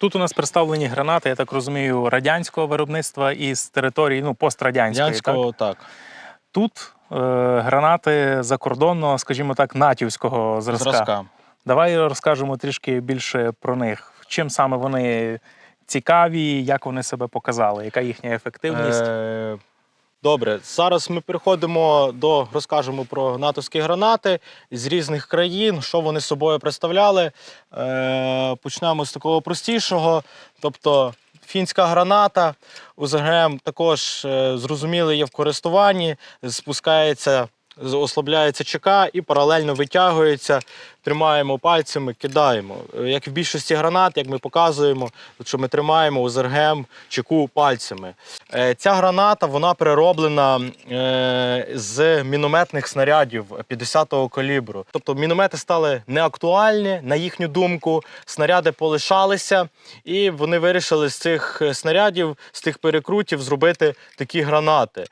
Тут у нас представлені гранати, я так розумію, радянського виробництва із території ну, пострадянської. Так? Так. Тут е, гранати закордонного, скажімо так, натівського зразка. Зразка. Давай розкажемо трішки більше про них. Чим саме вони цікаві, як вони себе показали, яка їхня ефективність? Е, Добре, зараз ми переходимо до розкажемо про натовські гранати з різних країн, що вони собою представляли. Е, Почнемо з такого простішого. Тобто фінська граната УЗГМ також е, зрозуміло є в користуванні, спускається, ослабляється ЧК і паралельно витягується. Тримаємо пальцями, кидаємо. Як в більшості гранат, як ми показуємо, що ми тримаємо УЗРГМ чеку пальцями. Е, Ця граната вона перероблена е, з мінометних снарядів 50-го калібру. Тобто міномети стали неактуальні, на їхню думку. Снаряди полишалися, і вони вирішили з цих е, снарядів, з тих перекрутів зробити такі гранати.